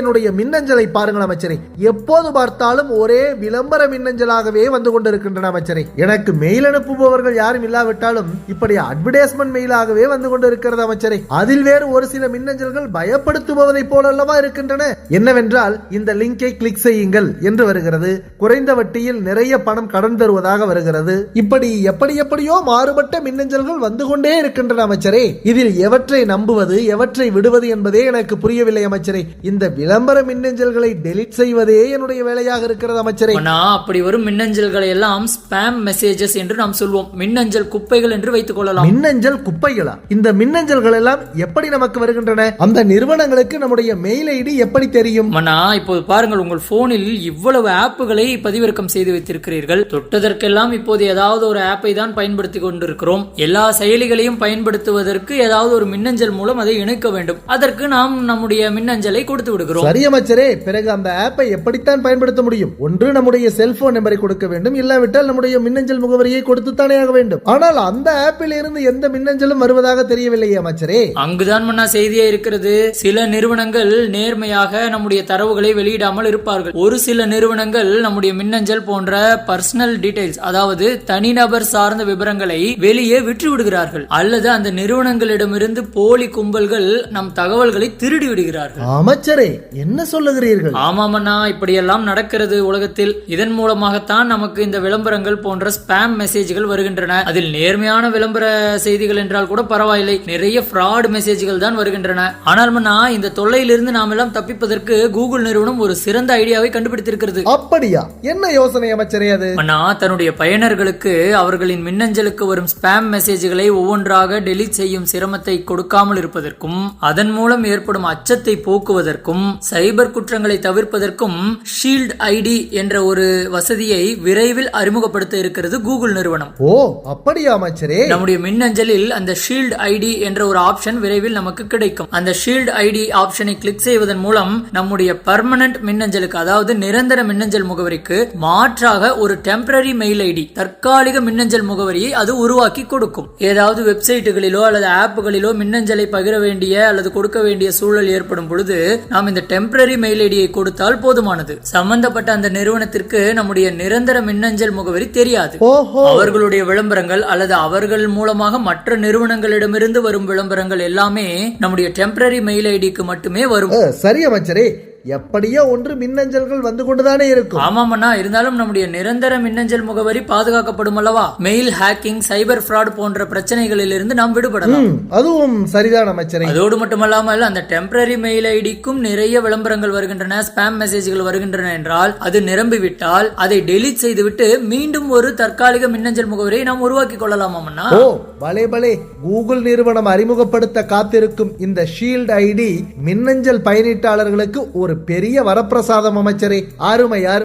என்னுடைய மின்னஞ்சலை பாருங்கள் அமைச்சரே. எப்போது பார்த்தாலும் ஒரே விளம்பர மின்னஞ்சலாகவே வந்து கொண்டிருக்கின்றன அமைச்சரே. எனக்கு மெயில் அனுப்புபவர்கள் யாரும் இல்லாவிட்டாலும் இப்படி அட்வர்டைஸ்மெண்ட் மெயிலாகவே வந்து கொண்டிருக்கிறது அமைச்சரை. அதில் வேறு ஒரு சில மின்னஞ்சல்கள் பயப்படுத்துபவதை போலல்லவா இருக்கின்றன. என்னவென்றால் இந்த லிங்கை கிளிக் செய்யுங்கள் என்று வருகிறது. குறைந்த வட்டியில் நிறைய பணம் கடன் தருவதாக வருகிறது. இப்படி எப்படி எப்படியோ மாறுபட்ட மின்னஞ்சல்கள் வந்து கொண்டே இருக்கின்றன அமைச்சரே. இதில் எவற்றை நம்புவது எவற்றை விடுவது என்பதே எனக்கு புரியவில்லை அமைச்சரே. இந்த விளம்பர மின்னஞ்சல்களை டெலீட் செய்வதே என்னுடைய வேலையாக இருக்கிறது அமைச்சரே. ஆனா அப்படி வரும் மின்னஞ்சல்களை எல்லாம் ஸ்பாம் மெசேஜஸ் என்று நாம் சொல்வோம். மின்னஞ்சல் குப்பைகள் என்று வைத்துக் கொள்ளலாம். மின்னஞ்சல் குப்பைகளா? இந்த மின்னஞ்சல்கள் எல்லாம் எப்படி நமக்கு வருகின்றன? அந்த நிறுவனங்களுக்கு நம்முடைய மெயில் ஐடி எப்படி தெரியும்? மன்னா இப்போது பாருங்கள் உங்கள் போனில் இவ்வளவு ஆப்புகளை பதிவிறக்கம் செய்து வைத்திருக்கிறீர்கள். தொட்டதற்கெல்லாம் இப்போது ஏதாவது ஒரு ஆப்பை தான் பயன்படுத்தி கொண்டிருக்கிறோம். எல்லா செயலிகளையும் பயன்படுத்துவதற்கு ஏதாவது ஒரு மின்னஞ்சல் மூலம் அதை இணைக்க வேண்டும். அதற்கு நாம் நம்முடைய மின்னஞ்சலை கொடுத்து விடுகிறோம். சரி அமைச்சரே பிறகு அந்த ஆப்பை எப்படித்தான் பயன்படுத்த முடியும்? ஒன்று நம்முடைய செல்போன் நம்பரை கொடுக்க வேண்டும். இல்லாவிட்டால் நம்முடைய மின்னஞ்சல் முகவரியை கொடுத்துத்தானே ஆக வேண்டும். ஆனால் அந்த ஆப்பில் இருந்து எந்த மின்னஞ்சலும் வருவதாக தெரியவில்லையே அமைச்சரே. அங்குதான் மன்னா செய்தியே இருக்கிறது. சில நிறுவனங்கள் நேர்மையாக நம்முடைய தரவுகளை வெளியிடாமல் இருப்பார்கள். ஒரு சில நிறுவனங்கள் நம்முடைய மின்னஞ்சல் போன்ற பர்சனல் டீடைல்ஸ் அதாவது தனிநபர் சார்ந்த விவரங்களை வெளியே விற்று விடுகிறார்கள் அல்லது அந்த நிறுவனங்களிடமிருந்து போலி கும்பல்கள் நம் தகவல்களை திருடி விடுகிறார்கள் அமைச்சரே என்ன சொல்லுகிறீர்கள்? ஆமாமண்ணா இப்படியெல்லாம் நடக்கிறது உலகத்தில். இதன் மூலமாகத்தான் நமக்கு இந்த விளம்பரங்கள் போன்ற ஸ்பாம் மெசேஜ்கள் வருகின்றன. அதில் நேர்மையான விளம்பர செய்திகள் என்றால் கூட பரவாயில்லை. நிறைய ஃப்ராட் மெசேஜ்கள் தான் வருகின்றன. ஆனால் மன்னா இந்த தொல்லையிலிருந்து நாம் எல்லாம் தப்பிப்பதற்கு கூகுள் நிறுவனம் ஒரு சிறந்த ஐடியாவை கண்டுபிடித்திருக்கிறது. அப்படியா? என்ன யோசனை அமைச்சரே அது? மன்னா தன்னுடைய பயனர்களுக்கு அவர்களின் மின்னஞ்சலுக்கு வரும் ஸ்பாம் மெசேஜ்களை ஒவ்வொன்றாக டெலீட் செய்யும் சிரமத்தை கொடுக்காமல் இருப்பதற்கும் அதன் மூலம் ஏற்படும் அச்சத்தை போக்குவதற்கும் சைபர் குற்றங்களை தவிர்ப்பதற்கும் ஷீல்ட் ஐடி என்ற ஒரு வசதியை விரைவில் அறிமுகப்படுத்த இருக்கிறது கூகுள் நிறுவனம். ஓ அப்படியா அமைச்சரே? நம்முடைய மின்னஞ்சலில் அந்த ஷீல்ட் ஐடி என்ற ஒரு ஆப்ஷன் விரைவில் நமக்கு கிடைக்கும். அந்த ஷீல்ட் ஐடி ஆப்ஷனை கிளிக் செய்வதன் மூலம் நம்முடைய பர்மனன்ட் மின்னஞ்சலுக்கு அதாவது நிரந்தர மின்னஞ்சல் முகவரிக்கு மாற்றாக ஒரு டெம்பரரி மெயில் ஐடி தற்காலிக மின்னஞ்சல் முகவரியை அது உருவாக்கி கொடுக்கும். ஏதாவது வெப்சைட்டுகளிலோ அல்லது ஆப்புகளிலோ மின்னஞ்சலை பகிர வேண்டிய அல்லது கொடுக்க வேண்டிய சூழல் ஏற்படும் பொழுது நாம் இந்த டெம்பரரி மெயில் ஐடியை கொடுத்தால் போதுமானது. சம்பந்தப்பட்ட அந்த நிறுவனத்திற்கு நம்முடைய நிரந்தர மின்னஞ்சல் முகவரி தெரியாது. அவர்களுடைய விளம்பரங்கள் அல்லது அவர்கள் மூலமாக மற்ற நிறுவனங்களிடமிருந்து வரும் விளம்பரங்கள் எல்லாமே நம்முடைய டெம்பரரி மெயில் ஐடிக்கு மட்டுமே வரும். சரி அமைச்சரே. எப்படியோ ஒன்று மின்னஞ்சல்கள் வந்து கொண்டுதானே இருக்கும். ஆமாமண்ணா இருந்தாலும் நம்முடைய நிரந்தர மின்னஞ்சல் முகவரி பாதுகாக்கப்படும் அல்லவா? மெயில் ஹேக்கிங் சைபர் ஃப்ராட் போன்ற பிரச்சனைகளில் இருந்து நாம் விடுபடலாம். அதுவும் சரிதான் அமைச்சரே. அதோடு மட்டுமல்லாமல் அந்த டெம்பரரி மெயில் ஐடிக்கும் நிறைய விளம்பரங்கள் வருகின்றன ஸ்பாம் மெசேஜ்கள் வருகின்றன என்றால் அது நிரம்பிவிட்டால் அதை டெலீட் செய்துவிட்டு மீண்டும் ஒரு தற்காலிக மின்னஞ்சல் முகவரியை நாம் உருவாக்கி கொள்ளலாமாமண்ணா? ஓ பலே பலே கூகுள் நிறுவனம் அறிமுகப்படுத்த காத்திருக்கும் இந்த ஷீல்ட் ஐடி மின்னஞ்சல் பயனீட்டாளர்களுக்கு ஒரு பெரிய வரப்பிரசாதம் அமைச்சரே. அருமை.